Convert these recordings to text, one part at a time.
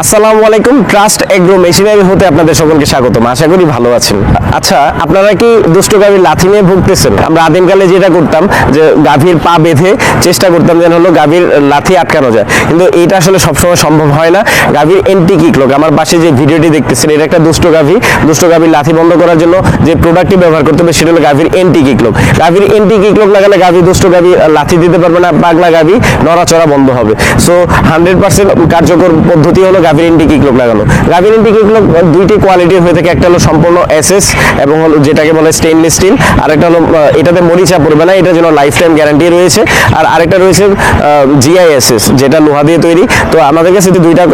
আসসালামু আলাইকুম trust agro machinery হতে আপনাদের সকলকে স্বাগতম। আশা করি ভালো আছেন। আচ্ছা আপনারা কি দুষ্ট গাভীর লাথি নিয়ে ভুগতেছেন? আমরা আদিমকালে যেটা করতাম, যে গাভীর পা বেঁধে চেষ্টা করতাম যেন হলো গাভীর লাথি আটকানো যায়। কিন্তু এটা আসলে সবসময় সম্ভব হয় না। গাভীর এন্টি কিকলক আমার পাশে যে ভিডিওটি দেখতেছেন, এটা একটা দুষ্ট গাভী। দুষ্ট গাভীর লাথি বন্ধ করার জন্য যে প্রোডাক্টটি ব্যবহার করতে হবে, সেটা হলো গাভীর এন্টি কিকলক গাভীর এন্টি কিকলক লাগালে গাভী দুষ্ট গাভী লাথি দিতে পারবে না, পাগলা গাভী, নড়াচড়া বন্ধ হবে। সো হান্ড্রেড পার্সেন্ট কার্যকর পদ্ধতি হলো গাভীর এন্টি কিকলক লাগানো গাভীর এন্টি কিকলক দুইটি কোয়ালিটির হয়ে থাকে। একটা হলো সম্পূর্ণ এসএস এবং হলো যেটাকে বলে স্টেইনলেস স্টিল আরেকটা হলো এটাতে মরিচা পড়বে না। এটার জন্য লাইফ টাইম গ্যারান্টি রয়েছে। আর আরেকটা রয়েছে জিআইএসএস যেটা লোহা দিয়ে তৈরি। তো আমাদের কাছে দুইটা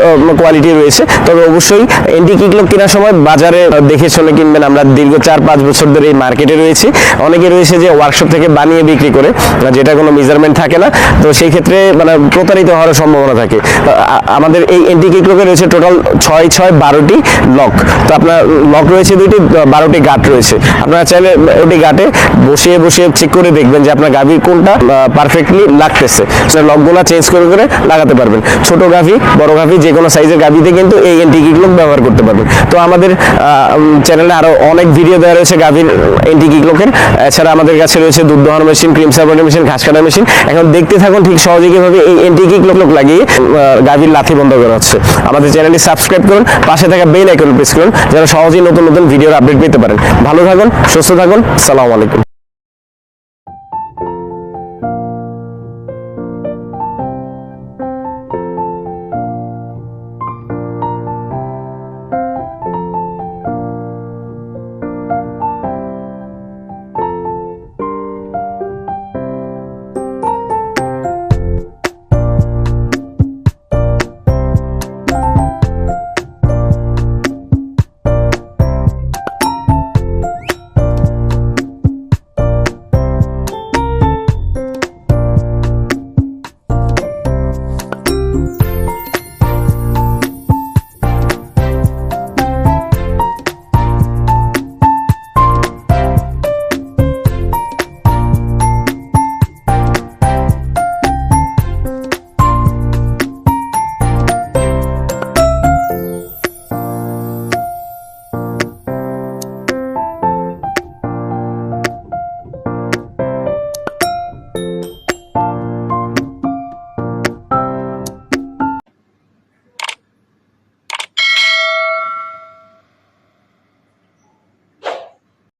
কোয়ালিটি রয়েছে। তবে অবশ্যই এন্টি কিকলক কেনার সময় বাজারে দেখে শুনে কিনবেন। আমরা দীর্ঘ চার পাঁচ বছর ধরে এই মার্কেটে রয়েছি। অনেকে রয়েছে যে ওয়ার্কশপ থেকে বানিয়ে বিক্রি করে যেটা কোনো মেজারমেন্ট থাকে না। তো সেই ক্ষেত্রে মানে প্রতারিত হওয়ার সম্ভাবনা থাকে। আমাদের এই এন্টি কিকলকে রয়েছে টোটাল ছয় ছয় বারোটি লক তো আপনার লক রয়েছে দুইটি, বারোটি গাট রয়েছে। আপনারা চাইলে ওটি গাটে বসিয়ে বসিয়ে চেক করে দেখবেন যে আপনার গাভীর কোনটা পারফেক্টলি লাগতেছে। সেটা লকগুলো চেঞ্জ করে করে লাগাতে পারবেন। ছোট গাভী, বড় গাভী, যে কোনো সাইজের গাভীতে কিন্তু এই কিকলক ব্যবহার করতে পারবেন। তো আমাদের চ্যানেলে আরও অনেক ভিডিও দেওয়া রয়েছে গাভীর এন্টি কিকলকের এছাড়া আমাদের কাছে রয়েছে দুধ দহন মেশিন ক্রিম সার্ভার মেশিন ঘাস কাটা মেশিন এখন দেখতে থাকুন ঠিক সহজে কীভাবে এই কিকলক লাগিয়ে গাভীর লাথি বন্ধ করা হচ্ছে। আমাদের চ্যানেলটি সাবস্ক্রাইব করুন, পাশে থাকা বেল আইকন প্রেস করুন, যেন সহজেই নতুন নতুন ভিডিওর আপডেট পেতে পারেন। ভালো থাকুন, সুস্থ থাকুন, সালামু আলাইকুম।